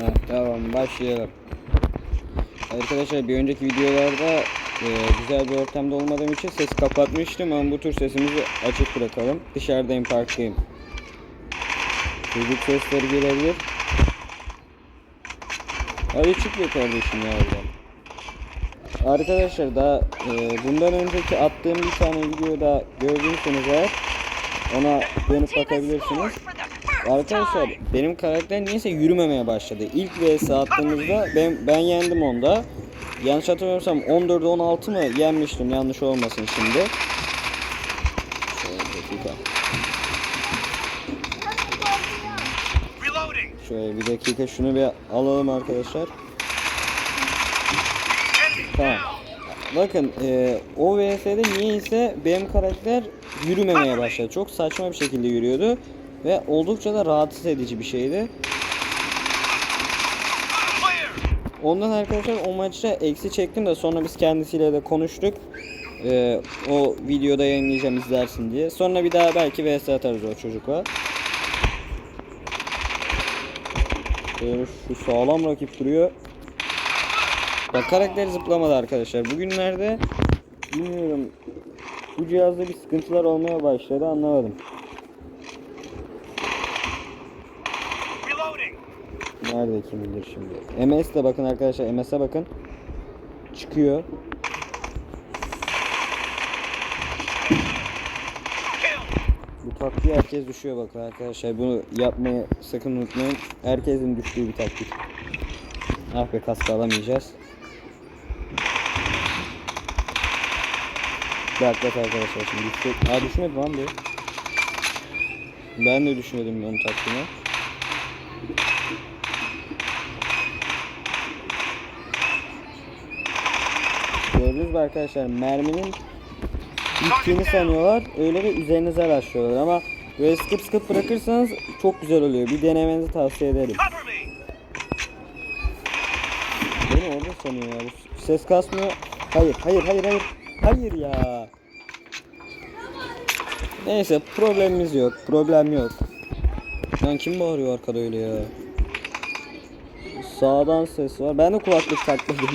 Ha, tamam başlayalım. Arkadaşlar bir önceki videolarda e, güzel bir ortamda olmadığım için ses kapatmıştım ama bu tür sesimizi açık bırakalım. Dışarıdayım parktayım. Çocuk sesleri gelebilir. Hadi çık be kardeşim ya oradan. Arkadaşlar daha e, bundan önceki attığım bir tane videoda gördüyseniz eğer ona dönüp bakabilirsiniz. Arkadaşlar benim karakter niyeyse yürümemeye başladı. İlk vs attığımızda ben, ben yendim onda. Yanlış hatırlamıyorsam 14'e 16 mı yenmiştim yanlış olmasın şimdi. Şöyle bir dakika. Şöyle bir dakika şunu bir alalım arkadaşlar. Tamam. Bakın e, o VS'de niyeyse benim karakter yürümemeye başladı. Çok saçma bir şekilde yürüyordu. Ve oldukça da rahatsız edici bir şeydi. Ondan arkadaşlar o maçta eksi çektim de sonra biz kendisiyle de konuştuk. E, o videoda yayınlayacağım izlersin diye. Sonra bir daha belki VS atarız o çocukla. Şöyle şu sağlam rakip duruyor. Bak karakter zıplamadı arkadaşlar. Bugünlerde bilmiyorum bu cihazda bir sıkıntılar olmaya başladı anlamadım. Reloading. Nerede kim bilir şimdi. MS de bakın arkadaşlar MS'e bakın. Çıkıyor. Bu taktiği herkes düşüyor bakın arkadaşlar. Bunu yapmayı sakın unutmayın. Herkesin düştüğü bir taktik. Ah be kask alamayacağız. Bak arkadaşlar şimdi düştü. Aa düşmedi lan bu. Ben de düşmedim onun taktiğine. Gördünüz mü arkadaşlar merminin gittiğini sanıyorlar. Öyle de üzerinize başlıyorlar ama böyle sıkıp sıkıp bırakırsanız çok güzel oluyor. Bir denemenizi tavsiye ederim. Beni orada sanıyor ya. Ses kasmıyor. Hayır, hayır, hayır, hayır. Hayır ya. Neyse problemimiz yok. Problem yok. Lan kim bağırıyor arkada öyle ya? Sağdan ses var. Ben de kulaklık takladım.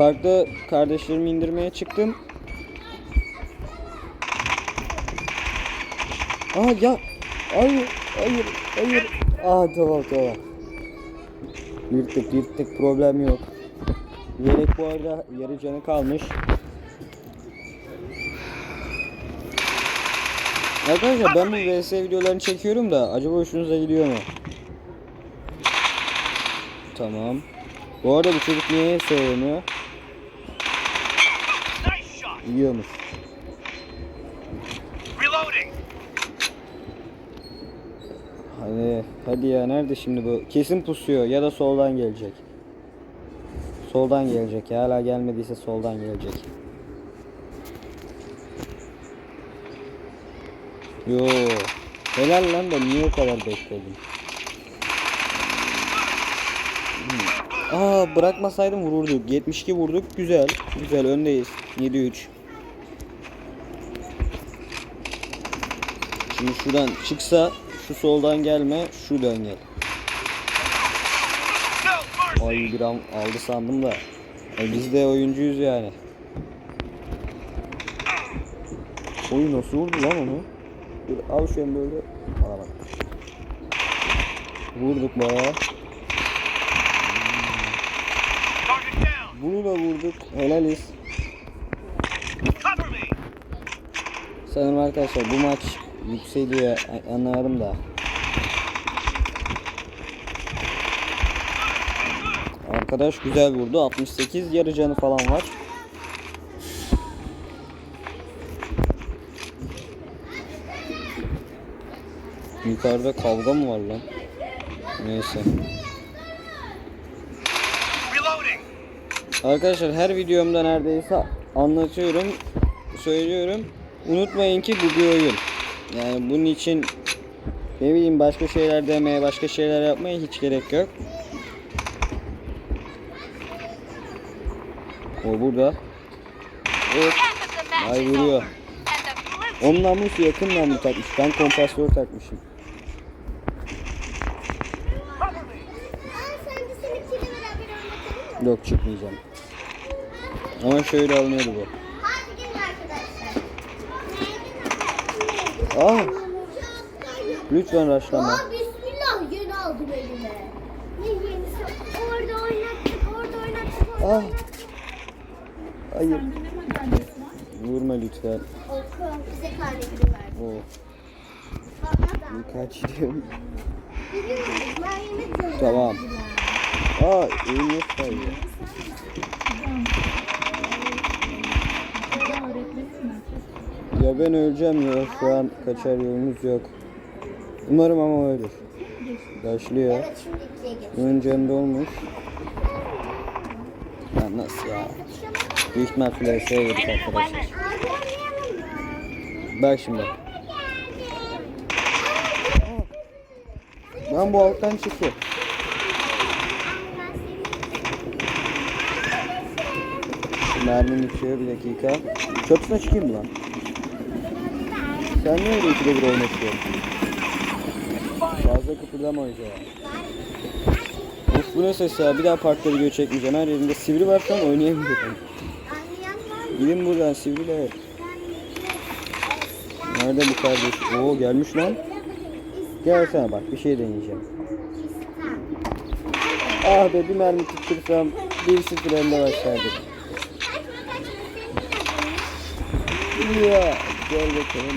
Parkta kardeşlerimi indirmeye çıktım. Aa ya. Hayır, hayır, hayır. Aa tamam tamam. Yırttık yırttık problem yok. Yelek bu arada yarı canı kalmış. Arkadaşlar ben bu VS videolarını çekiyorum da acaba hoşunuza gidiyor mu? Tamam. Bu arada bu çocuk niye söyleniyor? Reloading. Hadi, hadi ya nerede şimdi bu? Kesin pusuyor ya da soldan gelecek. Soldan gelecek ya hala gelmediyse soldan gelecek. Yo. Helal lan da niye o kadar bekledim? Hmm. Aa bırakmasaydım vururduk. 72 vurduk. Güzel. Güzel öndeyiz. 7-3. Şimdi şuradan çıksa şu soldan gelme, şuradan gel. Ay bir an aldı sandım da. E biz de oyuncuyuz yani. Oy nasıl vurdu lan onu? Dur al şöyle böyle. Bana bak. Vurduk down. Bunu da vurduk. Helaliz. Sanırım arkadaşlar bu maç yükseliyor a- anladım da. Arkadaş güzel vurdu. 68 yarı canı falan var. Yukarıda kavga mı var lan? Neyse. Arkadaşlar her videomda neredeyse anlatıyorum, söylüyorum. Unutmayın ki bu bir oyun. Yani bunun için ne bileyim başka şeyler demeye, başka şeyler yapmaya hiç gerek yok. O burada. Evet. Ay vuruyor. Onun namus yakın namus takmış. Ben kompasör takmışım. Yok çıkmayacağım. Ama şöyle alınıyordu bu. Ah lütfen raşlama. Aa bismillah yeni aldım elime. Ne yenisi? Orada oynattık, orada oynattık. Ah. Orada. Hayır. Ne madalyası var? Vurma lütfen. Oku. Bize karnekini verdi. Oh. Bana da. Birkaç diyorum. Biliyorum. Ben yemek Tamam. Aa elim yok. Burada ben öleceğim ya şu an kaçar yolumuz yok. Umarım ama öyledir. Başlıyor. Evet. Bunun canında olmuş. Ya nasıl ya? Büyük ihtimal flash'e girdik arkadaşlar. Bak şimdi. Lan bu alttan çıktı. Mermim bitiyor bir dakika. Çatısına çıkayım mı lan? Sen niye öyle ikide bir oynatıyorsun? Fazla kıpırdama hoca ya. Of bu ne ses ya? Bir daha parkta video çekmeyeceğim. Her yerinde sivri var şu an oynayamıyorum. Gidin buradan sivriler. Nerede bu kardeş? Oo gelmiş lan. Gelsene bak bir şey deneyeceğim. Ah be bir mermi tuttursam 1-0 önde başlardık. Ya gel bakalım.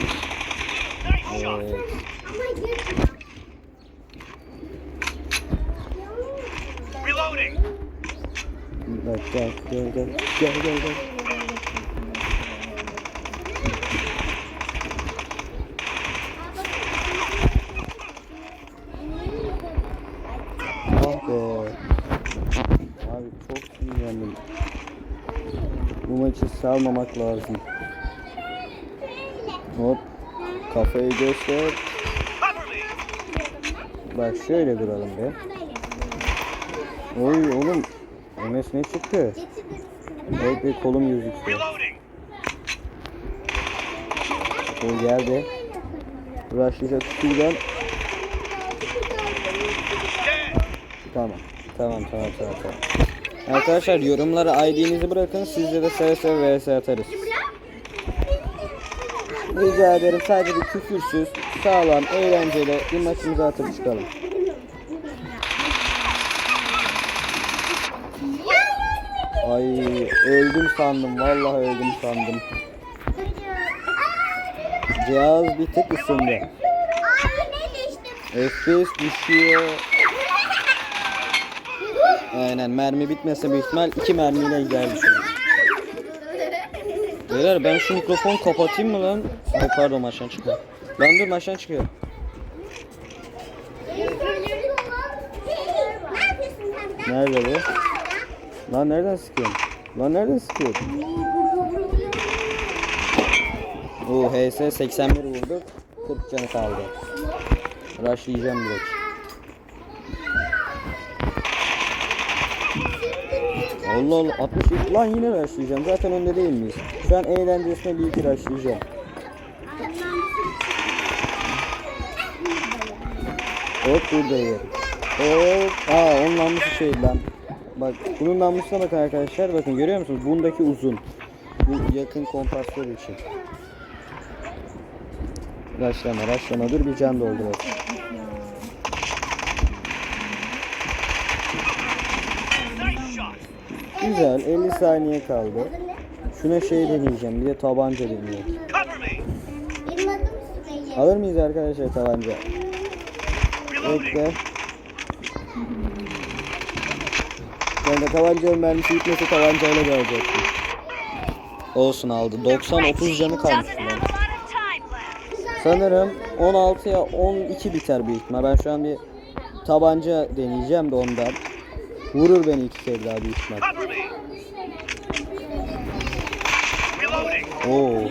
Reloading. Bak gel gel gel gel gel gel. Ah be. Abi çok sinirlendim. Bu lazım. Hop. Kafayı göster. Bak şöyle duralım be. Oy oğlum. MS ne çıktı? Evet bir kolum gözüküyor. O geldi. Şuradan. Dead. Tamam. Tamam tamam tamam tamam. Arkadaşlar yorumlara ID'nizi bırakın. Sizde de seve seve vs atarız. Rica ederim sadece bir küfürsüz, sağlam, eğlenceli bir maçımızı atıp çıkalım. Ay öldüm sandım. Vallahi öldüm sandım. Cihaz bir tık ısındı. FPS düşüyor. Aynen mermi bitmese büyük ihtimal iki mermiyle giderdi şu an. Beyler ben şu mikrofonu kapatayım mı lan? Ay pardon maçtan çıkıyor. Lan dur maçtan çıkıyor. Nerede bu? Lan nereden sıkıyorsun? Lan nereden sıkıyorsun? Oo HS 81 vurduk. 40 canı kaldı. Rushlayacağım direkt. Allah Allah 60 lan yine rushlayacağım. Zaten önde değil miyiz? Şu an eğlencesine bir iki rushlayacağım. Hop buradayım. Hop. Aa onun namlusu şey lan. Bak bunun namlusuna bakın arkadaşlar. Bakın görüyor musunuz? Bundaki uzun. Bu yakın kompaslar için. Raşlama raşlama dur bir can dolduralım. Güzel 50 saniye kaldı. Şuna şey deneyeceğim bir de tabanca deneyeceğim. Alır mıyız arkadaşlar tabanca? Bekle. Ben de tabancanın mermisi gitmese tabancayla gelecektim. Olsun aldı. 90 30 canı kalmış. Sanırım 16'ya 12 biter büyük ihtimal. Ben şu an bir tabanca deneyeceğim de ondan. Vurur beni iki kere daha büyük ihtimal. Oo.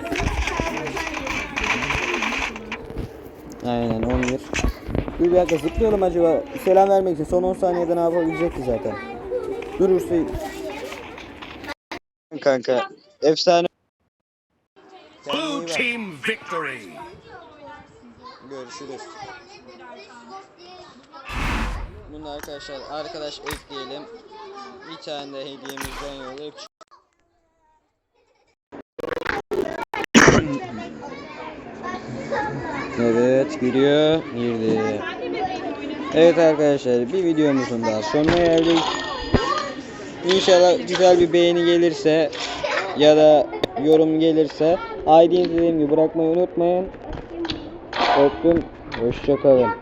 Aynen 11. Dur bir dakika zıplayalım acaba. Selam vermek için son 10 saniyede ne yapabilecek ki zaten. Durursa Kanka efsane. Blue team victory. Görüşürüz. Bunu da arkadaşlar arkadaş ekleyelim. Bir tane de hediyemizden yollayıp Evet giriyor. Girdi. Evet arkadaşlar bir videomuzun daha sonuna geldik. İnşallah güzel bir beğeni gelirse ya da yorum gelirse ID'nizi dediğim gibi bırakmayı unutmayın. Öptüm. Hoşçakalın.